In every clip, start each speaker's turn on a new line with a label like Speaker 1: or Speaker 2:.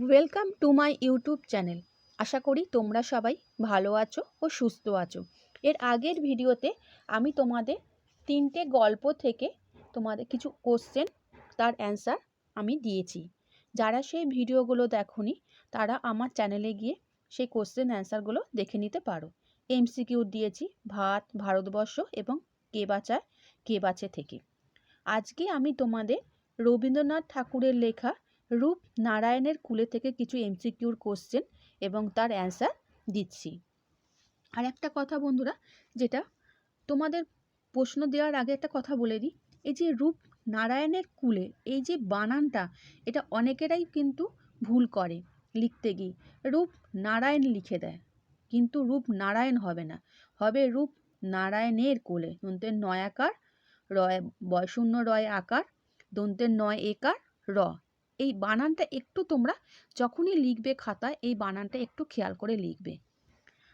Speaker 1: Welcome to my YouTube channel আশা করি তোমরা সবাই ভালো আছো ও সুস্থ আছো। এর আগের ভিডিওতে আমি তোমাদের তিনটে গল্প থেকে তোমাদের কিছু কোশ্চেন তার অ্যান্সার আমি দিয়েছি। যারা সেই ভিডিওগুলো দেখোনি, তারা আমার চ্যানেলে গিয়ে সেই কোশ্চেন অ্যান্সারগুলো দেখে নিতে পারো। এমসিকিউ দিয়েছি, ভাত, ভারতবর্ষ এবং কে বাঁচায়, কে বাঁচে থেকে। আজকে আমি তোমাদের রবীন্দ্রনাথ ঠাকুরের লেখা রূপ নারায়ণের কুলে থেকে কিছু এমসিকিউর কোশ্চেন এবং তার অ্যান্সার দিচ্ছি। আর একটা কথা বন্ধুরা, যেটা তোমাদের প্রশ্ন দেওয়ার আগে একটা কথা বলে দিই এই যে রূপ নারায়ণের কুলে, এই যে বানানটা, এটা অনেকেরাই কিন্তু ভুল করে লিখতে গিয়ে। রূপ নারায়ণ লিখে দেয়, কিন্তু রূপ নারায়ণ হবে না। হবে রূপ নারায়ণের কোলে দন্তের নয় আকার, রয় বয়শূন্য রয় আকার দন্তের নয় একার র। এই বানানটা একটু তোমরা যখনই লিখবে খাতায়, এই বানানটা একটু খেয়াল করে লিখবে।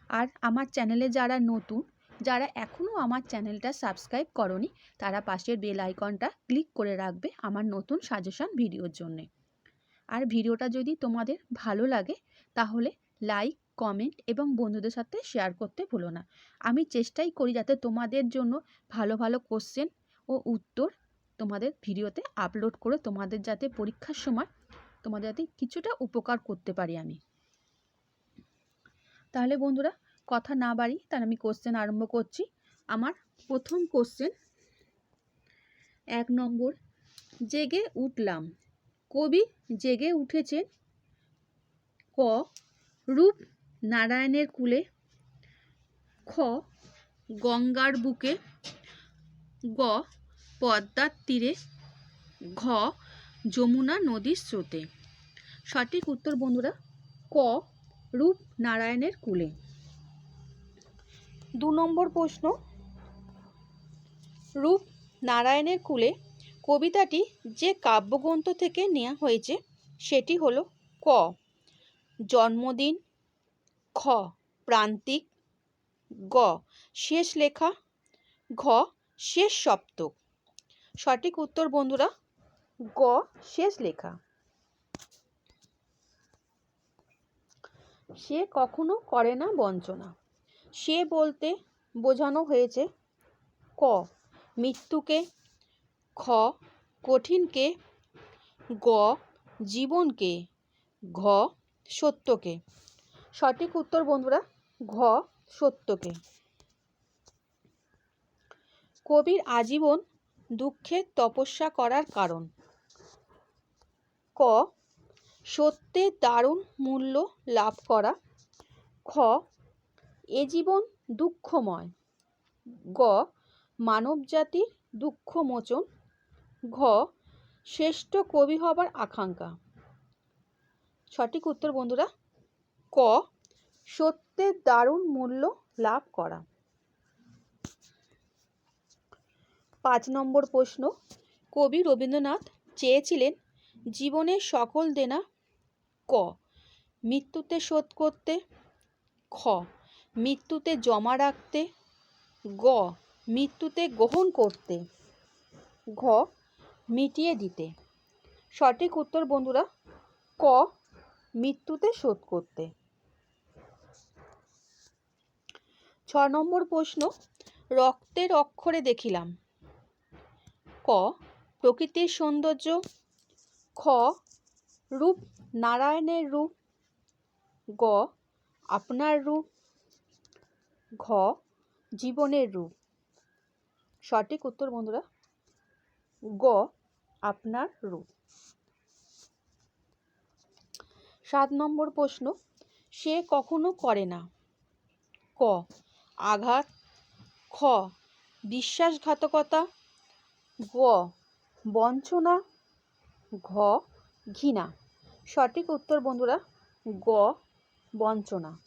Speaker 1: আর আমার চ্যানেলে যারা নতুন, যারা এখনও আমার চ্যানেলটা সাবস্ক্রাইব করনি, তারা পাশের বেল আইকনটা ক্লিক করে রাখবে আমার নতুন সাজেশন ভিডিওর জন্যে। আর ভিডিওটা যদি তোমাদের ভালো লাগে, তাহলে লাইক, কমেন্ট এবং বন্ধুদের সাথে শেয়ার করতে ভুলো না। আমি চেষ্টাই করি যাতে তোমাদের জন্য ভালো ভালো কোশ্চেন ও উত্তর তোমাদের ভিডিওতে আপলোড করে তোমাদের যাতে পরীক্ষার সময় তোমাদের যাতে কিছুটা উপকার করতে পারি আমি। তাহলে বন্ধুরা, কথা না বাড়ি তার আমি কোশ্চেন আরম্ভ করছি। আমার প্রথম কোশ্চেন এক নম্বর, জেগে উঠলাম। কবি জেগে উঠেছেন ক রূপ নারায়ণের কুলে, খ, গঙ্গার বুকে, গ পদ্মার তীরে ঘ, যমুনা নদীর স্রোতে। সঠিক উত্তর বন্ধুরা, ক, রূপ নারায়ণের কুলে। দু নম্বর প্রশ্ন। রূপ নারায়ণের কুলে কবিতাটি যে কাব্যগ্রন্থ থেকে নেওয়া হয়েছে, সেটি হলো ক, জন্মদিন, খ, প্রান্তিক, গ, শেষ লেখা, ঘ, শেষ সপ্তক। সঠিক উত্তর, বন্ধুরা, গ, শেষ লেখা। সে কখনো করে না বঞ্চনা। সে বলতে বোঝানো হয়েছে, ক, মৃত্যুকে, খ, কঠিনকে, গ, জীবনকে, ঘ, সত্যকে। সঠিক উত্তর, বন্ধুরা, ঘ, সত্যকে। কবির আজীবন দুঃখের তপস্যা করার কারণ। ক সত্যের দারুণ মূল্য লাভ করা। খ, এ জীবন দুঃখময়। গ, মানবজাতির দুঃখমোচন। ঘ, শ্রেষ্ঠ কবি হবার আকাঙ্ক্ষা। সঠিক উত্তর বন্ধুরা, ক সত্যের দারুণ মূল্য লাভ করা। পাঁচ নম্বর প্রশ্ন। কবি রবীন্দ্রনাথ চেয়েছিলেন জীবনের সকল দেনা ক। মৃত্যুতে শোধ করতে খ। মৃত্যুতে জমা রাখতে গ। মৃত্যুতে গ্রহণ করতে ঘ। মিটিয়ে দিতে। সঠিক উত্তর বন্ধুরা, ক। মৃত্যুতে শোধ করতে। ছ নম্বর প্রশ্ন, রক্তের অক্ষরে দেখিলাম। ক, প্রকৃতির সৌন্দর্য, খ, রূপ, নারায়ণের রূপ, গ, আপনার রূপ, ঘ, জীবনের রূপ। সঠিক উত্তর বন্ধুরা, গ, আপনার রূপ। সাত নম্বর প্রশ্ন, সে কখনো করে না। ক, আঘাত। খ, বিশ্বাসঘাতকতা। গ, বঞ্চনা, ঘ, ঘৃণা। সঠিক উত্তর বন্ধুরা, গ, বঞ্চনা।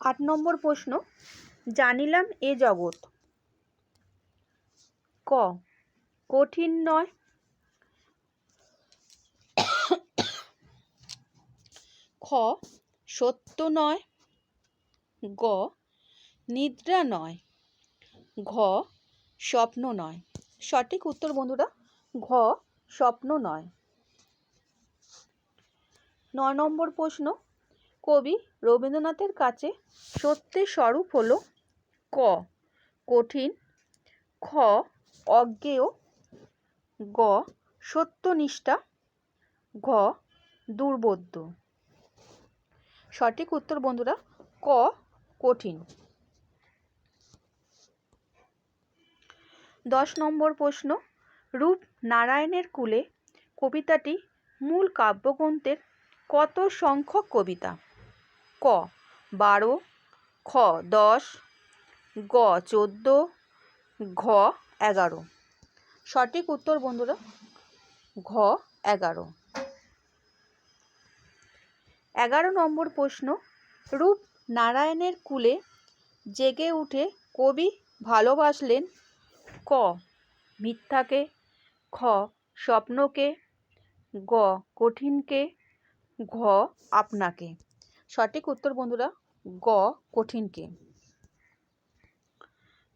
Speaker 1: আট নম্বর প্রশ্ন, জানিলাম এ জগৎ। ক, কঠিন নয়। খ, সত্য নয়। গ, নিদ্রা নয়। ঘ স্বপ্ন নয়। সঠিক উত্তর বন্ধুরা, ঘ স্বপ্ন নয়। নয় নম্বর প্রশ্ন, কবি রবীন্দ্রনাথের কাছে সত্যের স্বরূপ হলো ক। কঠিন, খ, অজ্ঞেয়, গ, সত্যনিষ্ঠা, ঘ, দুর্বোধ্য। সঠিক উত্তর বন্ধুরা, ক, কঠিন। দশ নম্বর প্রশ্ন। রূপ নারায়ণের কুলে কবিতাটি মূল কাব্যগ্রন্থের কত সংখ্যক কবিতা? ক, বারো, খ, দশ, গ, চোদ্দ, ঘ, এগারো। সঠিক উত্তর বন্ধুরা, ঘ, এগারো। এগারো নম্বর প্রশ্ন, রূপ নারায়ণের কুলে জেগে উঠে কবি ভালোবাসলেন ক মিথ্যাকে, খ, স্বপ্নকে, গ, কঠিনকে, ঘ, আপনাকে। সঠিক উত্তর বন্ধুরা, গ, কঠিনকে।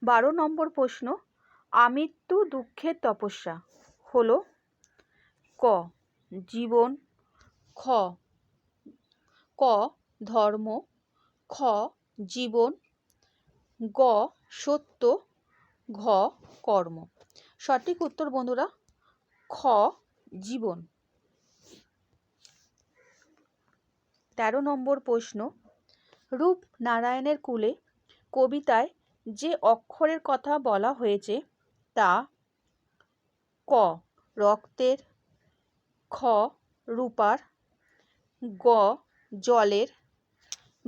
Speaker 1: বারো নম্বর প্রশ্ন, আমৃত্যু দুঃখের তপস্যা হল ক, জীবন, খ, ক, ধর্ম, খ, জীবন, গ, সত্য ঘ, কর্ম। সঠিক উত্তর বন্ধুরা, খ, জীবন। তেরো নম্বর প্রশ্ন, রূপ নারায়ণের কুলে কবিতায় যে অক্ষরের কথা বলা হয়েছে তা ক, রক্তের, খ, রূপার, গ, জলের,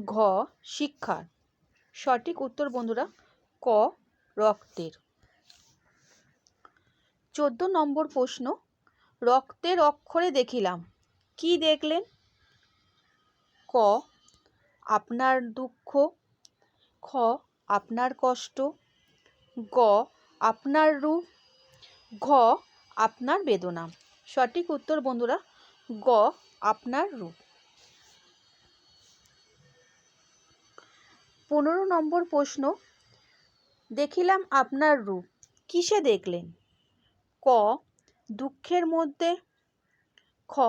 Speaker 1: ঘ, শিক্ষার। সঠিক উত্তর বন্ধুরা, ক রক্তের। চোদ্দ নম্বর প্রশ্ন, রক্তের অক্ষরে দেখিলাম। কি দেখলেন? ক, আপনার দুঃখ। খ, আপনার কষ্ট। গ, আপনার রূপ। ঘ, আপনার বেদনা। সঠিক উত্তর বন্ধুরা, গ, আপনার রূপ। পনেরো নম্বর প্রশ্ন দেখিলাম আপনার রূপ। কিসে দেখলেন? ক, দুঃখের মধ্যে। খ,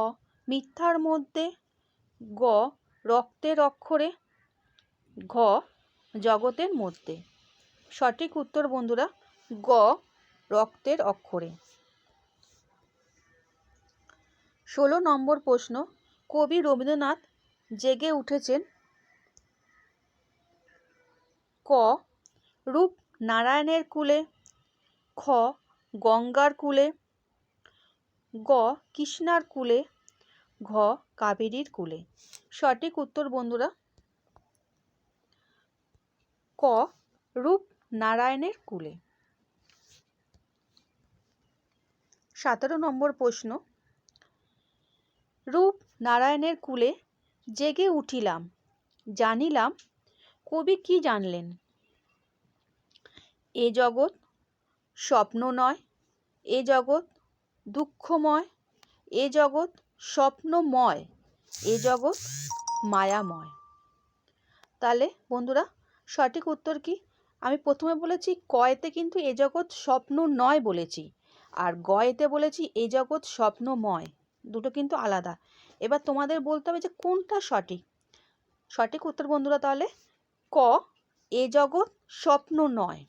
Speaker 1: মিথ্যার মধ্যে। গ, রক্তের অক্ষরে। ঘ, জগতের মধ্যে। সঠিক উত্তর বন্ধুরা, গ, রক্তের অক্ষরে। ষোলো নম্বর প্রশ্ন, কবি রবীন্দ্রনাথ জেগে উঠেছেন। ক, রূপ নারায়ণের কুলে, খ, গঙ্গার কুলে, গ, কৃষ্ণার কুলে, ঘ, কাবেরীর কুলে। সঠিক উত্তর, বন্ধুরা, ক, রূপ নারায়ণের কুলে। সতেরো নম্বর প্রশ্ন, রূপ নারায়ণের কুলে জেগে উঠিলাম, জানিলাম কবি কি জানলেন? এ জগৎ স্বপ্ন নয়, এ জগৎ দুঃখময়, এ জগৎ স্বপ্নময়, এ জগৎ মায়াময়। তাহলে বন্ধুরা, সঠিক উত্তর কি? আমি প্রথমে বলেছি কয়েতে কিন্তু এ জগৎ স্বপ্ন নয় বলেছি, আর গয়েতে বলেছি এ জগৎ স্বপ্নময়। দুটো কিন্তু আলাদা। এবার তোমাদের বলতে হবে যে কোনটা সঠিক? সঠিক উত্তর বন্ধুরা তাহলে ক, এ জগৎ স্বপ্ন নয়।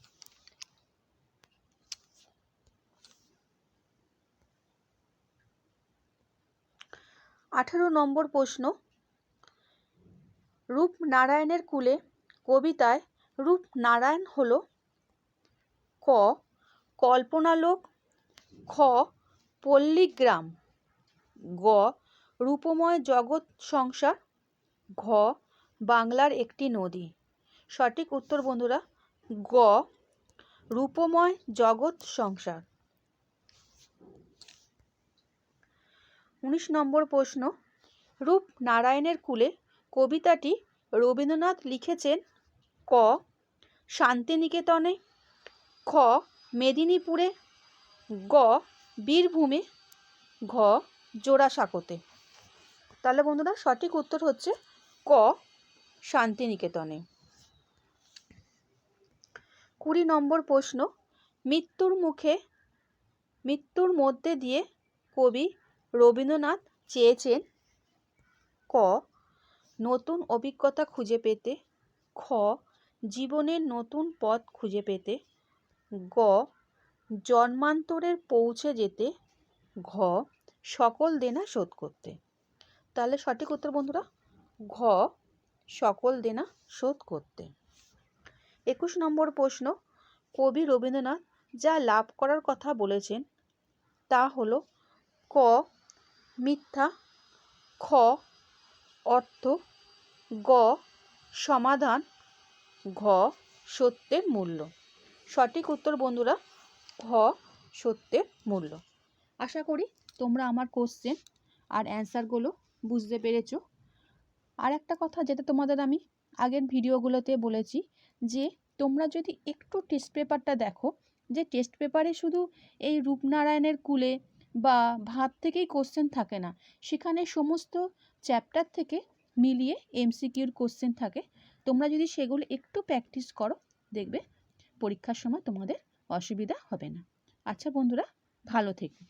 Speaker 1: আঠেরো নম্বর প্রশ্ন। রূপ নারায়ণের কুলে কবিতায় রূপ নারায়ণ হল ক, কল্পনালোক, খ, পল্লীগ্রাম, গ, রূপময় জগৎ সংসার, ঘ, বাংলার একটি নদী। সঠিক উত্তর বন্ধুরা, গ, রূপময় জগৎ সংসার। উনিশ নম্বর প্রশ্ন। রূপ নারায়ণের কুলে কবিতাটি রবীন্দ্রনাথ লিখেছেন ক। শান্তিনিকেতনে, খ। মেদিনীপুরে, গ। বীরভূমে, ঘ। জোড়াসাঁকোতে। তাহলে বন্ধুরা সঠিক উত্তর হচ্ছে ক, শান্তিনিকেতনে। কুড়ি নম্বর প্রশ্ন, মৃত্যুর মুখে, মৃত্যুর মধ্যে দিয়ে কবি রবীন্দ্রনাথ চেয়েছেন ক, নতুন অভিজ্ঞতা খুঁজে পেতে, খ, জীবনের নতুন পথ খুঁজে পেতে, গ, জন্মান্তরের পৌঁছে যেতে, ঘ, সকল দেনা শোধ করতে। তাহলে সঠিক উত্তর বন্ধুরা, ঘ, সকল দেনা শোধ করতে। একুশ নম্বর প্রশ্ন, কবি রবীন্দ্রনাথ যা লাভ করার কথা বলেছেন, তা হলো, ক মিথ্যা, খ, অর্থ, গ, সমাধান, ঘ, সত্যের মূল্য। সঠিক উত্তর বন্ধুরা, ঘ, সত্যের মূল্য। আশা করি তোমরা আমার কোশ্চেন আর অ্যান্সারগুলো বুঝতে পেরেছ। আর একটা কথা যেটা তোমাদের আমি আগের ভিডিওগুলোতে বলেছি, যে তোমরা যদি একটু টেস্ট পেপারটা দেখো, যে টেস্ট পেপারে শুধু এই রূপনারায়ণের কুলে বা ভাত থেকেই কোশ্চেন থাকে না। সেখানে সমস্ত চ্যাপ্টার থেকে মিলিয়ে এমসিকিউর কোশ্চেন থাকে। তোমরা যদি সেগুলো একটু প্র্যাকটিস করো, দেখবে পরীক্ষার সময় তোমাদের অসুবিধা হবে না। আচ্ছা বন্ধুরা, ভালো থেকো।